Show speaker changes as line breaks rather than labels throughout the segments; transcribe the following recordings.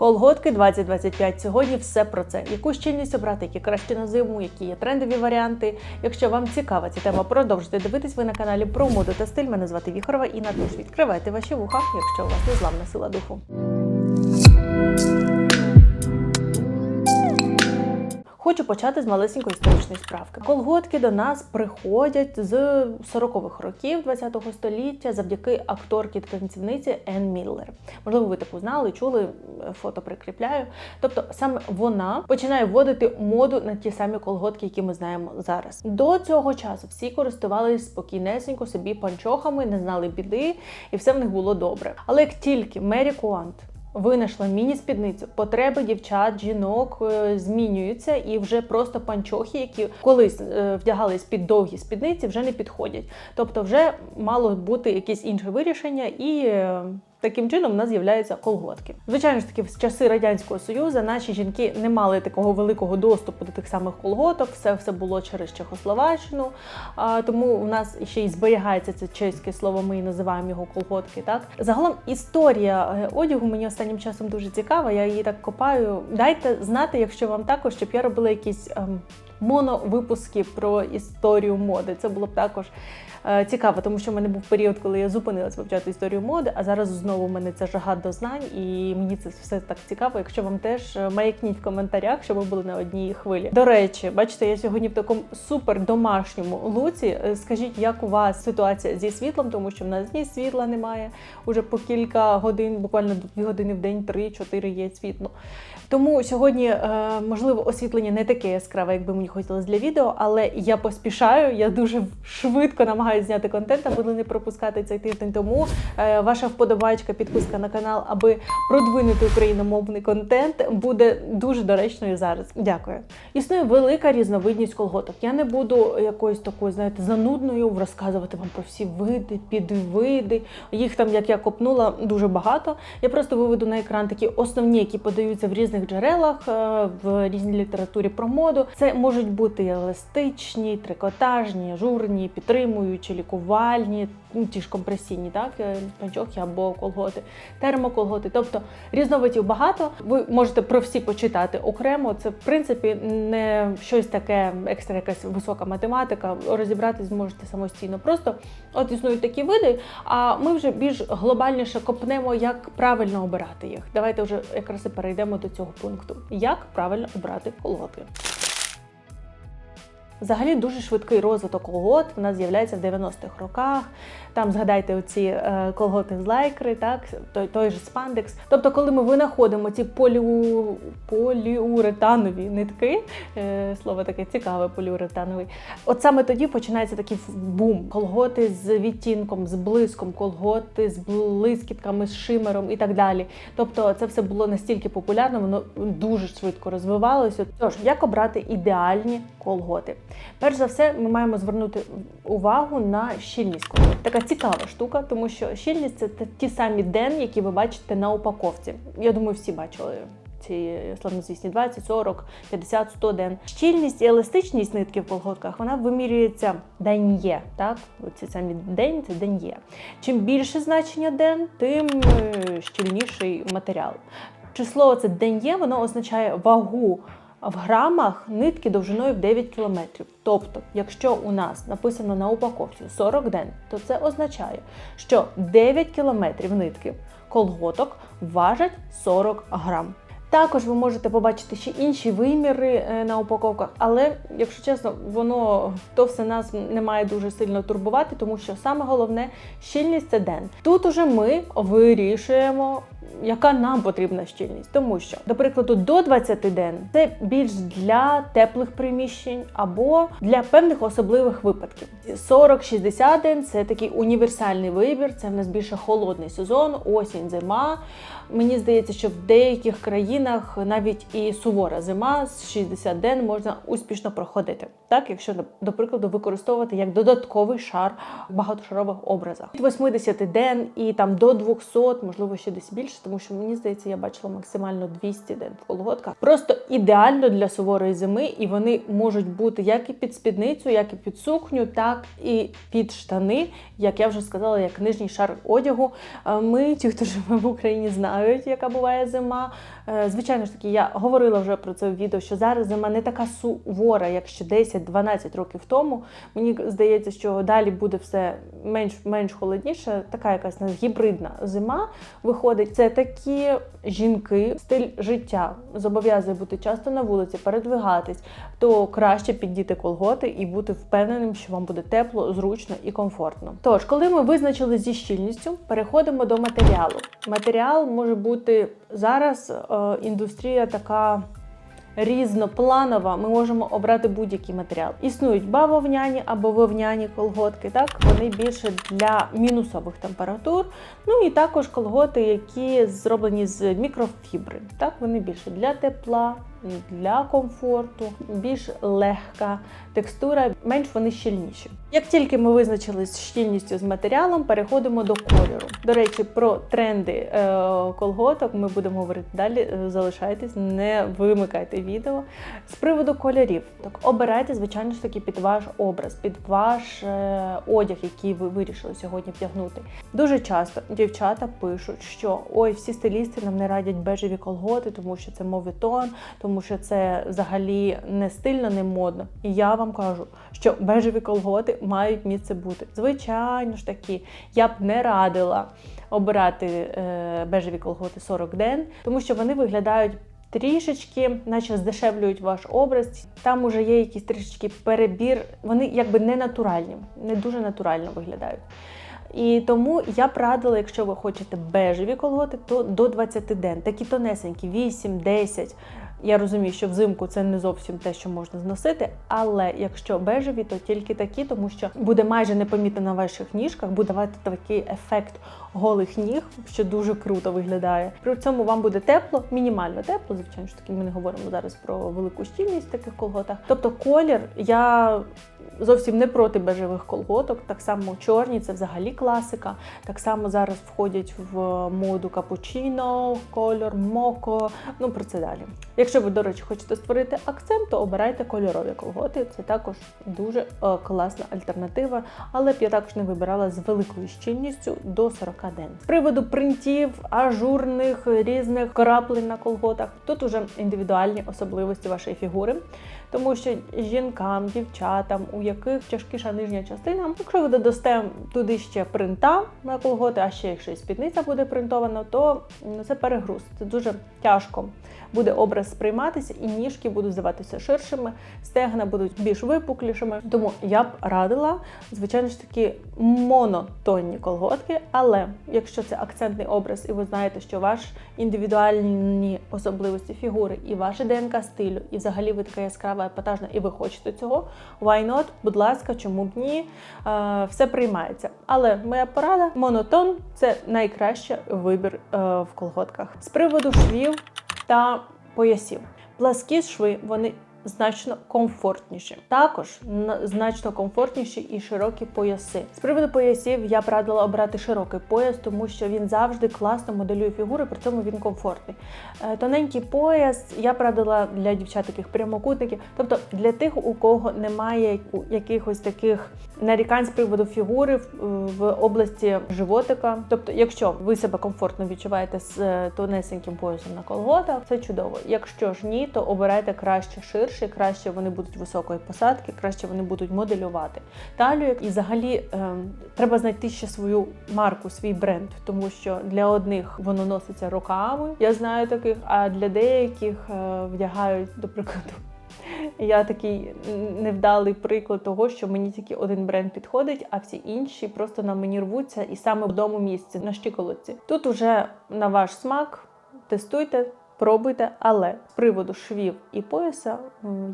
Колготки 2025. Сьогодні все про це. Яку щільність обрати, які краще на зиму, які є трендові варіанти. Якщо вам цікава ця тема, продовжуйте дивитись. Ви на каналі про моду та стиль. Мене звати Віхорова і Тож Відкривайте ваші вуха, якщо у вас незламна сила духу. Хочу почати з малесенької історичної справки. Колготки до нас приходять з 40-х років ХХ століття завдяки акторці та танцівниці Енн Міллер. Можливо, ви таку знали, чули, фото прикріпляю. Тобто саме вона починає вводити моду на ті самі колготки, які ми знаємо зараз. До цього часу всі користувалися спокійнесенько собі панчохами, не знали біди, і все в них було добре. Але як тільки Мері Куант Винайшла міні-спідницю. Потреби дівчат, жінок е, змінюються, і вже просто панчохи, які колись е, вдягались під довгі спідниці, вже не підходять. Тобто, вже мало бути якесь інше вирішення і. Таким чином, у нас з'являються колготки. Звичайно ж таки, в часи радянського союзу наші жінки не мали такого великого доступу до тих самих колготок. Все все було через Чехословаччину. А, тому у нас ще й зберігається це чеське слово. Ми і називаємо його колготки. Так загалом історія е, одягу мені останнім часом дуже цікава. Я її так копаю. Дайте знати, якщо вам також, щоб я робила якісь. Ем, Моновипуски про історію моди. Це було б також е, цікаво, тому що в мене був період, коли я зупинилась вивчати історію моди, а зараз знову в мене це жага до знань, і мені це все так цікаво. Якщо вам теж е, маякніть в коментарях, щоб ви були на одній хвилі. До речі, бачите, я сьогодні в такому супер домашньому луці. Е, Скажіть, як у вас ситуація зі світлом, тому що в нас ні світла немає уже по кілька годин, буквально дві години в день, три-чотири є світло. Тому сьогодні, можливо, освітлення не таке яскраве, як би мені хотілося для відео, але я поспішаю. Я дуже швидко намагаюся зняти контент, аби не пропускати цей тиждень. Тому е, ваша вподобайка, підписка на канал, аби продвинути україномовний контент, буде дуже доречною зараз. Дякую. Існує велика різновидність колготок. Я не буду якоюсь такою, знаєте, занудною розказувати вам про всі види, підвиди. Їх там, як я копнула, дуже багато. Я просто виведу на екран такі основні, які подаються в різних джерелах е, в різній літературі про моду. Це можуть бути еластичні, трикотажні, ажурні, підтримуючі, лікувальні, ну, ті ж компресійні, так, е, панчохи або колготи, термоколготи. Тобто різновидів багато. Ви можете про всі почитати окремо. Це в принципі не щось таке, екстра якась висока математика. Розібратись зможете самостійно. Просто от існують такі види, а ми вже більш глобальніше копнемо, як правильно обирати їх. Давайте вже якраз і перейдемо до цього пункту. Як правильно обрати колготки? Взагалі дуже швидкий розвиток колгот в нас з'являється в 90-х роках. Там згадайте оці е, колготи з лайкри, так той, той же спандекс. Тобто, коли ми винаходимо ці поліу, поліуретанові нитки, е, слово таке цікаве, поліуретановий. От саме тоді починається такий бум. Колготи з відтінком, з блиском, колготи з блискітками, з шимером і так далі. Тобто, це все було настільки популярно, воно дуже швидко розвивалося. Тож, як обрати ідеальні колготи? Перш за все, ми маємо звернути увагу на щільність колгот. Така цікава штука, тому що щільність це ті самі ден, які ви бачите на упаковці. Я думаю, всі бачили. Ці славнозвісні 20, 40, 50, 100 ден. Щільність і еластичність нитки в колготках вона вимірюється ден'є. Так, ці самі день це ден'є. Чим більше значення ден, тим е, щільніший матеріал. Число це ден'є, воно означає вагу в грамах нитки довжиною в 9 км. Тобто, якщо у нас написано на упаковці 40 ден, то це означає, що 9 км нитки колготок важать 40 грам. Також ви можете побачити ще інші виміри е, на упаковках, але, якщо чесно, воно то все нас не має дуже сильно турбувати, тому що саме головне щільність це ден. Тут уже ми вирішуємо, яка нам потрібна щільність, тому що, до прикладу, до 20 ден це більш для теплих приміщень або для певних особливих випадків. 40-60 ден це такий універсальний вибір. Це в нас більше холодний сезон, осінь, зима. Мені здається, що в деяких країнах навіть і сувора зима з 60 ден можна успішно проходити, так якщо до прикладу використовувати як додатковий шар в багатошарових образах. Від 80 ден і там до 200, можливо, ще десь більше тому що мені здається, я бачила максимально 200 ден в колготках. Просто ідеально для суворої зими, і вони можуть бути як і під спідницю, як і під сукню, так і під штани. Як я вже сказала, як нижній шар одягу. Е, Ми, ті, хто живе в Україні, знають, яка буває зима. Е, Звичайно ж таки, я говорила вже про це в відео, що зараз зима не така сувора, як ще 10-12 років тому. Мені здається, що далі буде все менш менш холодніше. Така якась гібридна зима виходить. Це такі жінки, стиль життя зобов'язує бути часто на вулиці, передвигатись, то краще піддіти колготи і бути впевненим, що вам буде тепло, зручно і комфортно. Тож, коли ми визначили зі щільністю, переходимо до матеріалу. Матеріал може бути зараз е, індустрія така різнопланова, ми можемо обрати будь-який матеріал. Існують бавовняні або вовняні колготки. Так вони більше для мінусових температур. Ну і також колготи, які зроблені з мікрофібри. Так вони більше для тепла, для комфорту, більш легка текстура, менш вони щільніші. Як тільки ми визначились з щільністю з матеріалом, переходимо до кольору. До речі, про тренди е, колготок ми будемо говорити далі. Е, Залишайтесь, не вимикайте відео. З приводу кольорів, так обирайте, звичайно ж таки, під ваш образ, під ваш е, одяг, який ви вирішили сьогодні вдягнути. Дуже часто дівчата пишуть, що ой, всі стилісти нам не радять бежеві колготи, тому що це моветон, тому що це взагалі не стильно, не модно. І я вам кажу, що бежеві колготи мають місце бути. Звичайно ж таки, я б не радила обирати е, бежеві колготи 40 ден, тому що вони виглядають. Трішечки, наче здешевлюють ваш образ. Там уже є якийсь трішечки перебір. Вони якби не натуральні, не дуже натурально виглядають. І тому я б радила, якщо ви хочете бежеві колготи, то до 20 ден. Такі тонесенькі, 8-10. Я розумію, що взимку це не зовсім те, що можна зносити, але якщо бежеві, то тільки такі, тому що буде майже непомітно на ваших ніжках, буде давати такий ефект голих ніг, що дуже круто виглядає. При цьому вам буде тепло, мінімально тепло. Звичайно ж таки, ми не говоримо зараз про велику щільність в таких колготах. Тобто, колір я зовсім не проти бежевих колготок. Так само чорні, це взагалі класика. Так само зараз входять в моду капучино, кольор, моко. Ну про це далі. Якщо ви, до речі, хочете створити акцент, то обирайте кольорові колготи. Це також дуже е, класна альтернатива, але б я також не вибирала з великою щільністю до 40 ден. З приводу принтів, ажурних різних краплень на колготах, тут уже індивідуальні особливості вашої фігури. Тому що жінкам, дівчатам, у яких тяжкіша нижня частина, якщо ви додасте туди ще принта на колготи, а ще якщо і спідниця буде принтована, то це перегруз. Це дуже тяжко буде образ сприйматися, і ніжки будуть здаватися ширшими, стегна будуть більш випуклішими. Тому я б радила, звичайно ж таки, монотонні колготки. Але якщо це акцентний образ, і ви знаєте, що ваш індивідуальні особливості фігури і ваше ДНК стилю, і взагалі ви така яскрава, епатажна, і ви хочете цього, why not? Будь ласка, чому б ні? Е, все приймається. Але моя порада монотон це найкращий вибір е, в колготках. З приводу швів та поясів. Пласкі шви вони значно комфортніші. Також значно комфортніші і широкі пояси. З приводу поясів я б радила обрати широкий пояс, тому що він завжди класно моделює фігури, при цьому він комфортний. Е, Тоненький пояс я б радила для дівчат таких прямокутників, тобто для тих, у кого немає якихось таких нарікань з приводу фігури в, області животика. Тобто, якщо ви себе комфортно відчуваєте з е, тонесеньким поясом на колготах, це чудово. Якщо ж ні, то обирайте краще ширше, краще вони будуть високої посадки, краще вони будуть моделювати талію. І взагалі е, треба знайти ще свою марку, свій бренд, тому що для одних воно носиться роками, я знаю таких, а для деяких е, вдягають, до прикладу. Я такий невдалий приклад того, що мені тільки один бренд підходить, а всі інші просто на мені рвуться і саме в одному місці на щиколотці. Тут уже на ваш смак тестуйте. Пробуйте, але з приводу швів і пояса,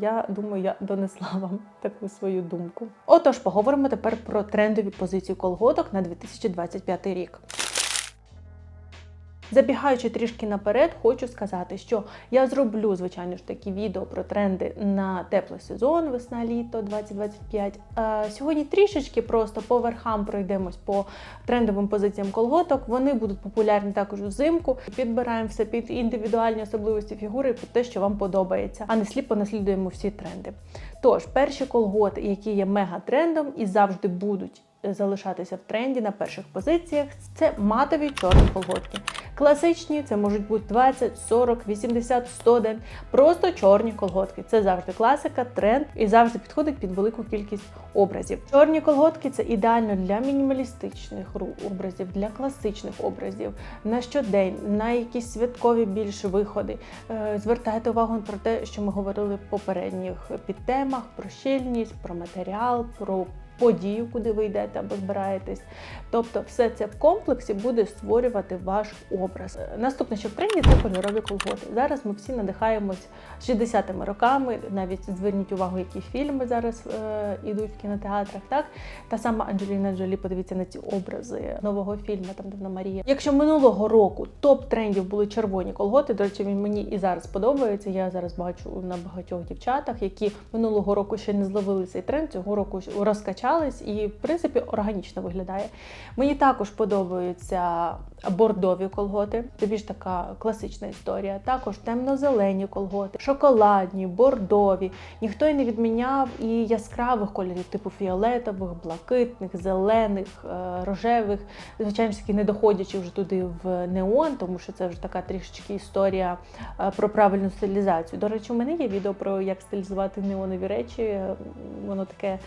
я думаю, я донесла вам таку свою думку. Отож, поговоримо тепер про трендові позиції колготок на 2025 рік. Забігаючи трішки наперед, хочу сказати, що я зроблю, звичайно ж такі відео про тренди на теплий сезон, весна-літо 2025. Сьогодні трішечки просто по верхам пройдемось по трендовим позиціям колготок. Вони будуть популярні також взимку. Підбираємо все під індивідуальні особливості фігури, під те, що вам подобається, а не сліпо наслідуємо всі тренди. Тож, перші колготи, які є мегатрендом і завжди будуть залишатися в тренді на перших позиціях, це матові чорні колготки. Класичні це можуть бути 20, 40, 80, 100 день. Просто чорні колготки. Це завжди класика, тренд і завжди підходить під велику кількість образів. Чорні колготки це ідеально для мінімалістичних образів, для класичних образів, на щодень, на якісь святкові більш виходи. Е, Звертайте увагу про те, що ми говорили в попередніх підтемах: про щільність, про матеріал, про подію, куди ви йдете або збираєтесь. Тобто, все це в комплексі буде створювати ваш образ. Е, Наступне, що в тренді, це кольорові колготи. Зараз ми всі надихаємось 60-ми роками. Навіть зверніть увагу, які фільми зараз е, ідуть в кінотеатрах. Так та сама Анджеліна Джолі, подивіться на ці образи нового фільму, там Давна Марія. Якщо минулого року топ трендів були червоні колготи, до речі, він мені і зараз подобається. Я зараз бачу на багатьох дівчатах, які минулого року ще не зловили цей тренд, цього року розкачались і, в принципі, органічно виглядає. Мені також подобаються бордові колготи. Це більш така класична історія. Також темно-зелені колготи, шоколадні, бордові. Ніхто й не відміняв і яскравих кольорів, типу фіолетових, блакитних, зелених, е, рожевих. Звичайно ж таки, не доходячи вже туди в неон, тому що це вже така трішечки історія е, про правильну стилізацію. До речі, у мене є відео про як стилізувати неонові речі. Е, Воно таке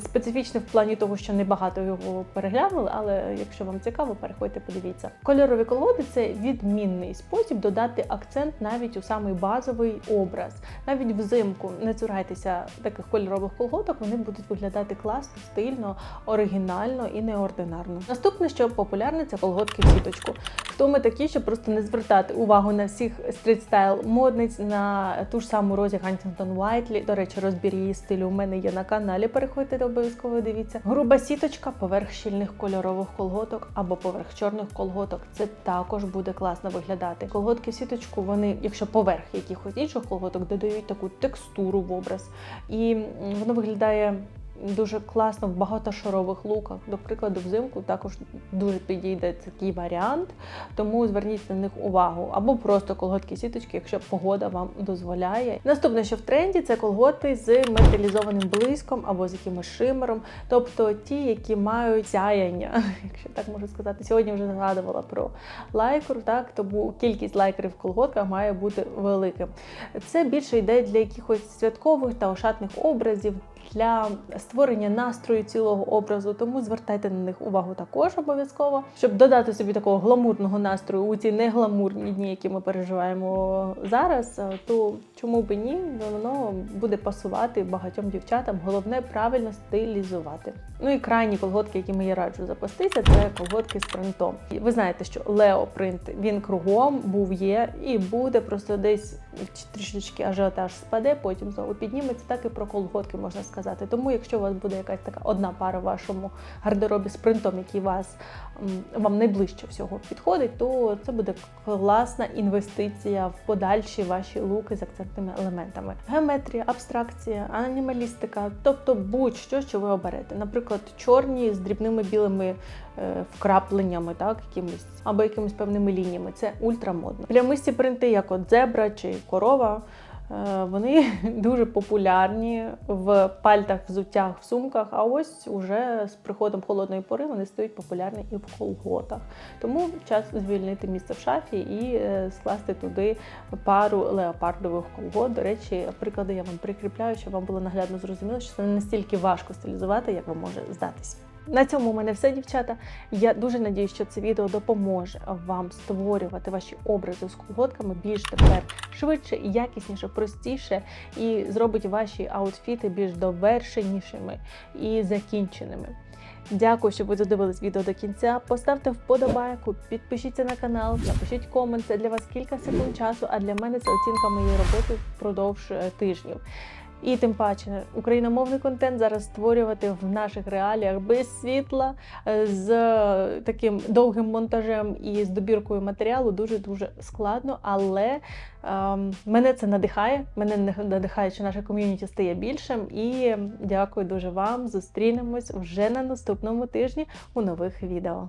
специфічне в плані того, що небагато його переглянули, але якщо вам цікаво, переходьте, подивіться. Кольорові колоди це відмінний спосіб додати акцент навіть у самий базовий образ. Навіть взимку не цурайтеся таких кольорових колготок, вони будуть виглядати класно, стильно, оригінально і неординарно. Наступне, що популярне, це колготки в сіточку. Хто ми такі, щоб просто не звертати увагу на всіх стрітстайл модниць, на ту ж саму Розі Гантінгтон Уайтлі. До речі, розбір її стилю у мене є на каналі. Переходьте обов'язково дивіться. Груба сіточка поверх щільних кольорових колготок або поверх чорних колготок. Це також буде класно виглядати. Колготки в сіточку, вони, якщо поверх якихось інших колготок, додають таку текстуру в образ, і воно виглядає. Дуже класно в багатошарових луках. До прикладу, взимку також дуже підійде такий варіант, тому зверніть на них увагу. Або просто колготки сіточки, якщо погода вам дозволяє. Наступне, що в тренді, це колготи з металізованим блиском або з якимось шимером, тобто ті, які мають сяяння, якщо так можу сказати. Сьогодні вже згадувала про лайкер, так тому кількість лайкерів в колготках має бути великим. Це більше йде для якихось святкових та ошатних образів. Для створення настрою цілого образу, тому звертайте на них увагу також обов'язково, щоб додати собі такого гламурного настрою у ці негламурні дні, які ми переживаємо зараз. е, То чому б і ні, воно буде пасувати багатьом дівчатам. Головне правильно стилізувати. Ну і крайні колготки, якими я раджу запастися, це колготки з принтом. Ви знаєте, що Лео принт він кругом був, є і буде просто десь трішечки ажіотаж спаде, потім знову підніметься. Так і про колготки можна сказати. Тому, якщо у вас буде якась така одна пара в вашому гардеробі з принтом, який вас вам найближче всього підходить, то це буде класна інвестиція в подальші ваші луки з акцентними елементами. Геометрія, абстракція, анімалістика, тобто будь-що, що ви оберете. Наприклад, чорні з дрібними білими е, вкрапленнями, так, якимись, або якимись певними лініями. Це ультрамодно. Плямисті принти, як от зебра чи корова. Е, Вони дуже популярні в пальтах, взуттях, в сумках. А ось уже з приходом холодної пори вони стають популярні і в колготах. Тому час звільнити місце в шафі і е, скласти туди пару леопардових колгот. До речі, приклади я вам прикріпляю, щоб вам було наглядно зрозуміло, що це не настільки важко стилізувати, як вам може здатись. На цьому у мене все, дівчата. Я дуже надію, що це відео допоможе вам створювати ваші образи з колготками більш тепер швидше, якісніше, простіше, і зробить ваші аутфіти більш довершенішими і закінченими. Дякую, що ви додивились відео до кінця. Поставте вподобайку, підпишіться на канал, напишіть комент. Це для вас кілька секунд часу, а для мене це оцінка моєї роботи впродовж е, тижнів. І тим паче україномовний контент зараз створювати в наших реаліях без світла, е, з таким довгим монтажем і з добіркою матеріалу дуже дуже складно. Але ем, мене це надихає. Мене надихає, що наше ком'юніті стає більшим. І дякую дуже вам. Зустрінемось вже на наступному тижні у нових відео.